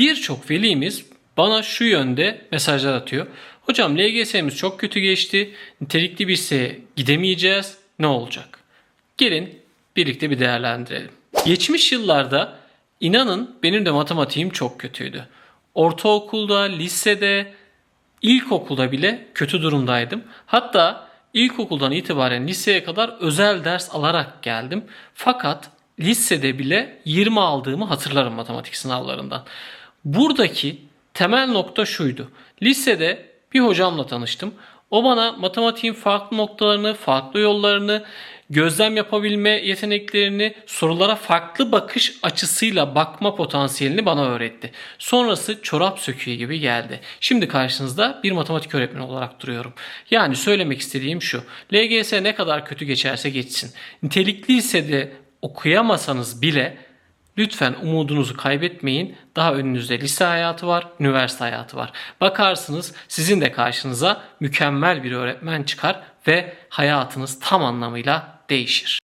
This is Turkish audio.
Birçok velimiz bana şu yönde mesajlar atıyor. Hocam LGS'miz çok kötü geçti. Nitelikli bir liseye gidemeyeceğiz. Ne olacak? Gelin birlikte bir değerlendirelim. Geçmiş yıllarda inanın benim de matematiğim çok kötüydü. Ortaokulda, lisede, ilkokulda bile kötü durumdaydım. Hatta ilkokuldan itibaren liseye kadar özel ders alarak geldim. Fakat lisede bile 20 aldığımı hatırlarım matematik sınavlarından. Buradaki temel nokta şuydu. Lisede bir hocamla tanıştım. O bana matematiğin farklı noktalarını, farklı yollarını, gözlem yapabilme yeteneklerini, sorulara farklı bakış açısıyla bakma potansiyelini bana öğretti. Sonrası çorap söküğü gibi geldi. Şimdi karşınızda bir matematik öğretmeni olarak duruyorum. Yani söylemek istediğim şu. LGS ne kadar kötü geçerse geçsin. Nitelikli lisede okuyamasanız bile Lütfen umudunuzu kaybetmeyin. Daha önünüzde lise hayatı var, üniversite hayatı var. Bakarsınız sizin de karşınıza mükemmel bir öğretmen çıkar ve hayatınız tam anlamıyla değişir.